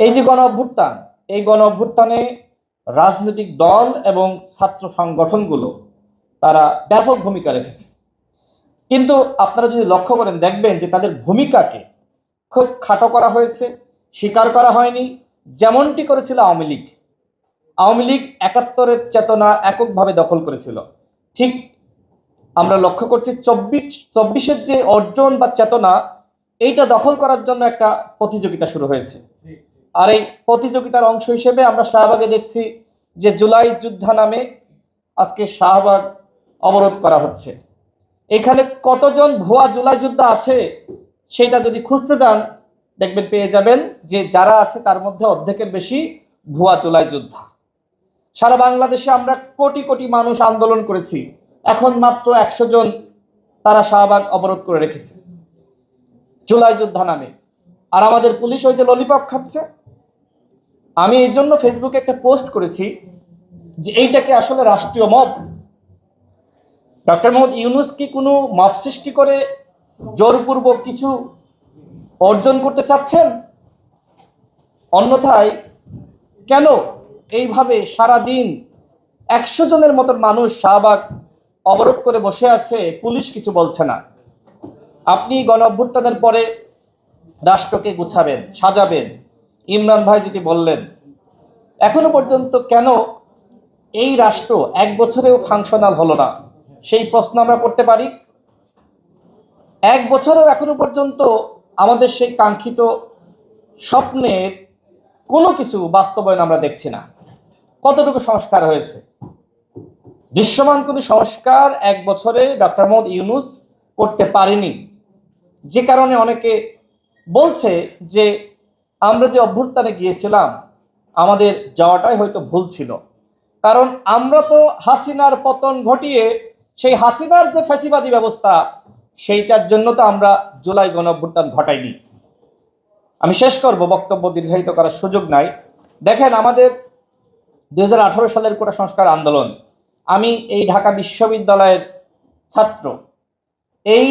এই যে গণ অভ্যুত্থান এই গণ অভ্যুত্থানে রাজনৈতিক দল এবং ছাত্র সংগঠনগুলো তারা ব্যাপক ভূমিকা রেখেছে। কিন্তু আপনারা যদি লক্ষ্য করেন, দেখবেন যে তাদের ভূমিকাকে খুব খাটো করা হয়েছে, স্বীকার করা হয়নি। যেমনটি করেছিল আওয়ামী লীগ আওয়ামী লীগ একাত্তরের চেতনা এককভাবে দখল করেছিল। ঠিক আমরা লক্ষ্য করছি চব্বিশ, চব্বিশের যে অর্জন বা চেতনা, এইটা দখল করার জন্য একটা প্রতিযোগিতা শুরু হয়েছে। আর এই প্রতিযোগিতার অংশ হিসেবে আমরা শাহবাগে দেখছি যে জুলাই যোদ্ধা নামে আজকে শাহবাগ অবরোধ করা হচ্ছে। এখানে কতজন ভুয়া জুলাই যোদ্ধা আছে সেটা যদি খুঁজতে যান, দেখবেন পেয়ে যাবেন যে যারা আছে তার মধ্যে অর্ধেকের বেশি ভুয়া জুলাই যোদ্ধা। সারা বাংলাদেশে আমরা কোটি কোটি মানুষ আন্দোলন করেছি। এখন মাত্র একশো জন তারা শাহবাগ অবরোধ করে রেখেছে। জুলাই যোদ্ধা নামে। আর আমাদের পুলিশ ওই যে ললিপপ খাচ্ছে আমি এই জন্য ফেসবুকে একটা পোস্ট করেছি যে এইটাকে আসলে রাষ্ট্রীয় মব। ডক্টর মোহাম্মদ ইউনুস কি কোনো মব সৃষ্টি করে জোরপূর্বক কিছু অর্জন করতে চাচ্ছেন? অন্যথায়, কেন এইভাবে সারা দিন একশো জনের মতন মানুষ শাহবাগ অবরোধ করে বসে আছে, পুলিশ কিছু বলছে না। আপনি গণ অভ্যুত্থানের পরে রাষ্ট্রকে গুছাবেন, সাজাবেন। ইমরান ভাই যেটি বললেন, এখনও পর্যন্ত কেন এই রাষ্ট্র এক বছরেও ফাংশনাল হলো না? সেই প্রশ্ন আমরা করতে পারি। এক বছরেও এখনও পর্যন্ত আমাদের সেই কাঙ্ক্ষিত স্বপ্নের কোনো কিছু বাস্তবায়ন আমরা দেখছি না। কতটুকু সংস্কার হয়েছে? দৃশ্যমান কোনো সংস্কার এক বছরে ডক্টর মোহাম্মদ ইউনুস করতে পারেনি। যে কারণে অনেকে বলছে যে আমরা যে অভ্যুত্থানে গিয়েছিলাম, আমাদের যাওয়াটাই হয়তো ভুল ছিল। কারণ আমরা তো হাসিনার পতন ঘটিয়ে সেই হাসিনার যে ফ্যাসিবাদী ব্যবস্থা, সেইটার জন্য তো আমরা জুলাই গণ অভ্যুত্থান ঘটাইনি। আমি শেষ করব, বক্তব্য দীর্ঘায়িত করার সুযোগ নাই। দেখেন, আমাদের দু হাজার আঠারো সালের কোটা সংস্কার আন্দোলন। আমি এই ঢাকা বিশ্ববিদ্যালয়ের ছাত্র। এই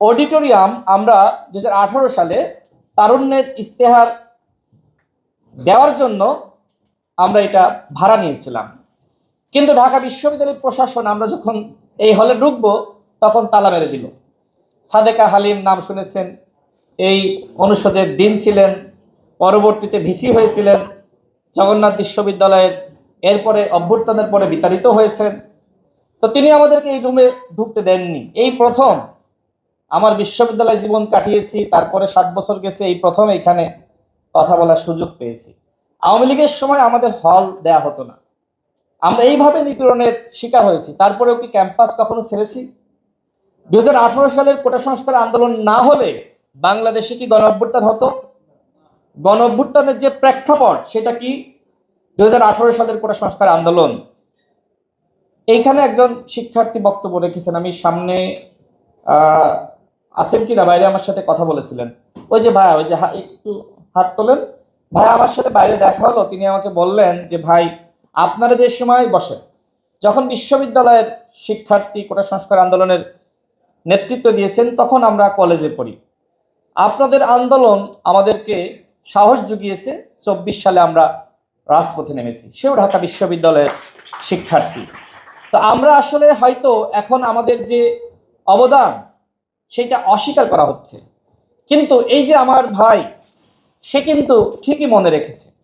অডিটোরিয়াম আমরা দু হাজার আঠেরো সালে তারুণ্যের ইস্তেহার দেওয়ার জন্য আমরা এটা ভাড়া নিয়েছিলাম। কিন্তু ঢাকা বিশ্ববিদ্যালয়ের প্রশাসন আমরা যখন এই হলে ঢুকবো, তখন তালা মেরে দিল। সাদেকা হালিম নাম শুনেছেন, এই অনুষদের দিন ছিলেন, পরবর্তীতে ভিসি হয়েছিলেন, জগন্নাথ বিশ্ববিদ্যালয়ের এরপরে অভ্যুত্থানের পরে বিতাড়িত হয়েছেন। তো তিনি আমাদেরকে এই রুমে ঢুকতে দেননি। এই প্রথম আমার বিশ্ববিদ্যালয় জীবন কাটিয়েছি, তারপরে সাত বছর গেছে, এই প্রথম এখানে কথা বলার সুযোগ পেয়েছি। আওয়ামী লীগের সময় আমাদের হল দেয়া হতো না। আমরা এইভাবে নিপীড়নের শিকার হয়েছি। তারপরেও কি ক্যাম্পাস কখনো ছেড়েছি? দু হাজার আঠারো সালের কোটা সংস্কার আন্দোলন না হলে বাংলাদেশে কি গণ অভ্যুত্থান হতো? গণ অভ্যুত্থানের যে প্রেক্ষাপট, সেটা কি? দুই হাজার আঠারো সালের কোটা সংস্কার আন্দোলন। এইখানে একজন শিক্ষার্থী বক্তব্য রেখেছেন। আমি সামনে আছেন কি না বাইরে আমার সাথে কথা বলেছিলেন। ওই যে ভাই, ওই যে একটু হাত তোলেন। ভাই, আমার সাথে বাইরে দেখা হলো। তিনি আমাকে বললেন যে, ভাই, আপনারা যে সময় বসেন, যখন বিশ্ববিদ্যালয়ের শিক্ষার্থী কোটা সংস্কার আন্দোলনের নেতৃত্ব দিয়েছেন, তখন আমরা কলেজে পড়ি। আপনাদের আন্দোলন আমাদেরকে সাহস জুগিয়েছে। চব্বিশ সালে আমরা রাজপথে নেমেছি। সেও ঢাকা বিশ্ববিদ্যালয়ের শিক্ষার্থী। তো আমরা আসলে হয়তো এখন আমাদের যে অবদান সেটা অস্বীকার করা হচ্ছে। কিন্তু এই যে আমার ভাই সে কিন্তু ঠিকই মনে রেখেছে।